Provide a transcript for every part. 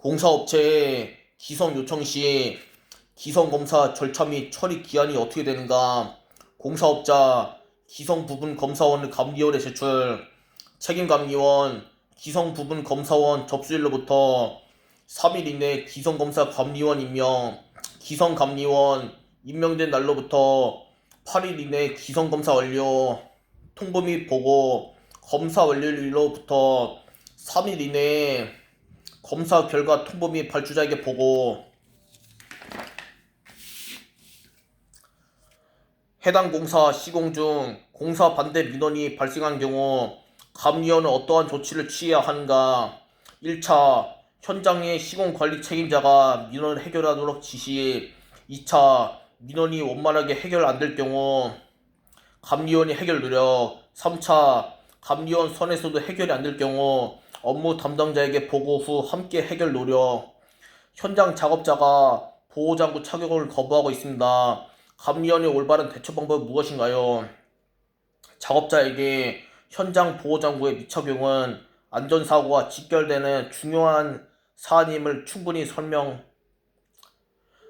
공사업체에 기성 요청 시 기성 검사 절차 및 처리 기한이 어떻게 되는가? 공사업자 기성 부분 검사원을 감리원에 제출 책임 감리원 기성 부분 검사원 접수일로부터 3일 이내 기성 검사 감리원 임명 기성 감리원 임명된 날로부터 8일 이내 기성 검사 완료 통보 및 보고 검사 완료일로부터 3일 이내에 검사 결과 통보 및 발주자에게 보고 해당 공사 시공 중 공사 반대 민원이 발생한 경우 감리원은 어떠한 조치를 취해야 하는가? 1차 현장의 시공 관리 책임자가 민원을 해결하도록 지시 2차 민원이 원만하게 해결 안 될 경우 감리원이 해결 노력 3차 감리원 선에서도 해결이 안 될 경우 업무 담당자에게 보고 후 함께 해결 노력 현장 작업자가 보호장구 착용을 거부하고 있습니다. 감리원의 올바른 대처 방법은 무엇인가요? 작업자에게 현장 보호장구의 미착용은 안전사고가 직결되는 중요한 사안임을 충분히 설명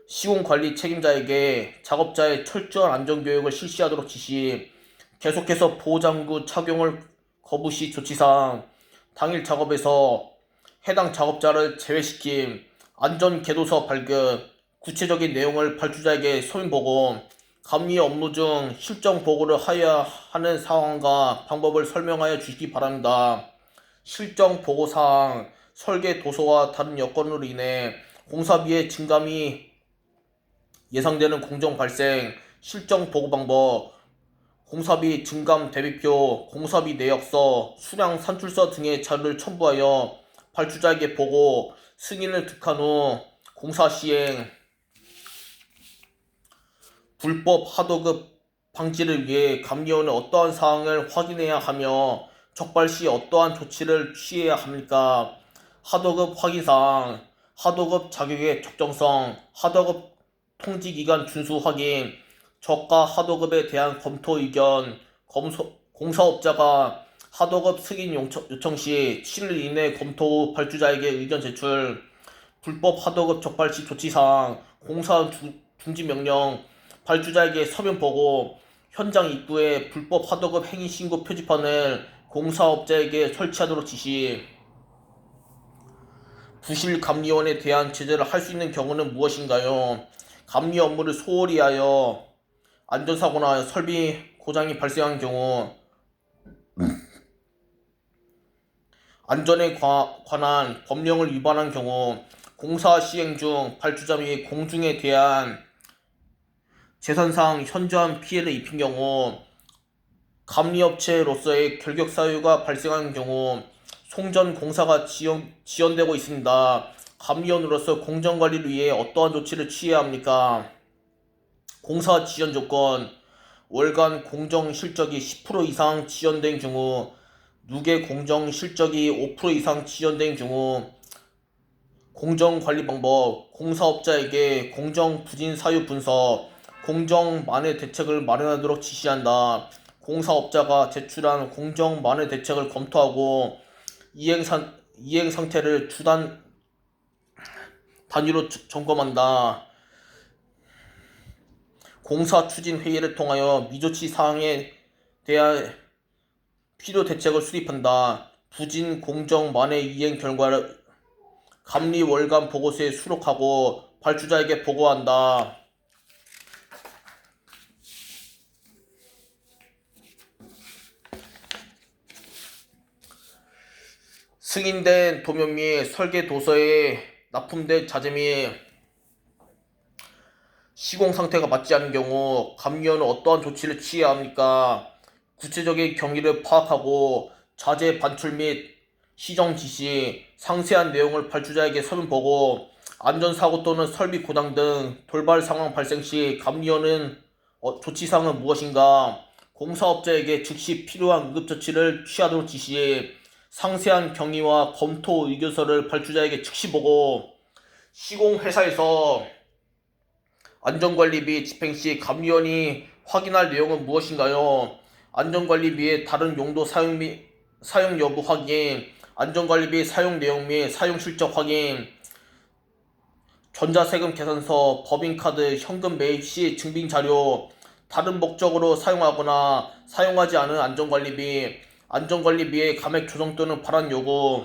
시공 관리 책임자에게 작업자의 철저한 안전교육을 실시하도록 지시 계속해서 보호장구 착용을 거부 시 조치상 당일 작업에서 해당 작업자를 제외시킴 안전계도서 발급 구체적인 내용을 발주자에게 소인보고 감리 업무 중 실정 보고를 하여야 하는 상황과 방법을 설명하여 주시기 바랍니다. 실정 보고 사항 설계 도서와 다른 여건으로 인해 공사비의 증감이 예상되는 공정 발생 실정 보고 방법 공사비 증감 대비표 공사비 내역서 수량 산출서 등의 자료를 첨부하여 발주자에게 보고 승인을 득한 후 공사 시행 불법 하도급 방지를 위해 감리원은 어떠한 사항을 확인해야 하며 적발 시 어떠한 조치를 취해야 합니까? 하도급 확인사항, 하도급 자격의 적정성, 하도급 통지기간 준수 확인, 저가 하도급에 대한 검토 의견, 검소, 공사업자가 하도급 승인 요청, 시 7일 이내 검토 후 발주자에게 의견 제출, 불법 하도급 적발 시 조치사항, 공사 중- 중지 명령, 발주자에게 서면 보고, 현장 입구에 불법 하도급 행위 신고 표지판을 공사업자에게 설치하도록 지시, 부실 감리원에 대한 제재를 할 수 있는 경우는 무엇인가요? 감리 업무를 소홀히 하여 안전사고나 설비 고장이 발생한 경우 안전에 과- 관한 법령을 위반한 경우 공사 시행 중 발주자 및 공중에 대한 재산상 현저한 피해를 입힌 경우 감리업체로서의 결격 사유가 발생한 경우 송전 공사가 지연, 지연되고 있습니다. 감리원으로서 공정관리를 위해 어떠한 조치를 취해야 합니까? 공사 지연 조건 월간 공정 실적이 10% 이상 지연된 경우 누계 공정 실적이 5% 이상 지연된 경우 공정 관리 방법 공사업자에게 공정 부진 사유 분석 공정 만회 대책을 마련하도록 지시한다. 공사업자가 제출한 공정 만회 대책을 검토하고 이행 상 이행 상태를 주단 단위로 저- 점검한다. 공사 추진 회의를 통하여 미조치 사항에 대한 필요 대책을 수립한다. 부진 공정 만회 이행 결과를 감리 월간 보고서에 수록하고 발주자에게 보고한다. 승인된 도면 및 설계 도서에 납품된 자재 및 시공 상태가 맞지 않은 경우 감리원은 어떠한 조치를 취해야 합니까? 구체적인 경위를 파악하고 자재 반출 및 시정 지시, 상세한 내용을 발주자에게 서면 보고 안전사고 또는 설비 고장 등 돌발 상황 발생 시 감리원은 어, 조치사항은 무엇인가? 공사업자에게 즉시 필요한 응급조치를 취하도록 지시, 상세한 경위와 검토 의견서를 발주자에게 즉시 보고 시공회사에서 안전관리 및 집행 시 감리원이 확인할 내용은 무엇인가요? 안전관리 및 다른 용도 사용 및 사용 여부 확인, 안전관리 및 사용 내용 및 사용 실적 확인, 전자세금 계산서, 법인카드, 현금 매입 시 증빙 자료, 다른 목적으로 사용하거나 사용하지 않은 안전관리비, 안전관리비의 감액 조정 또는 발안 요구,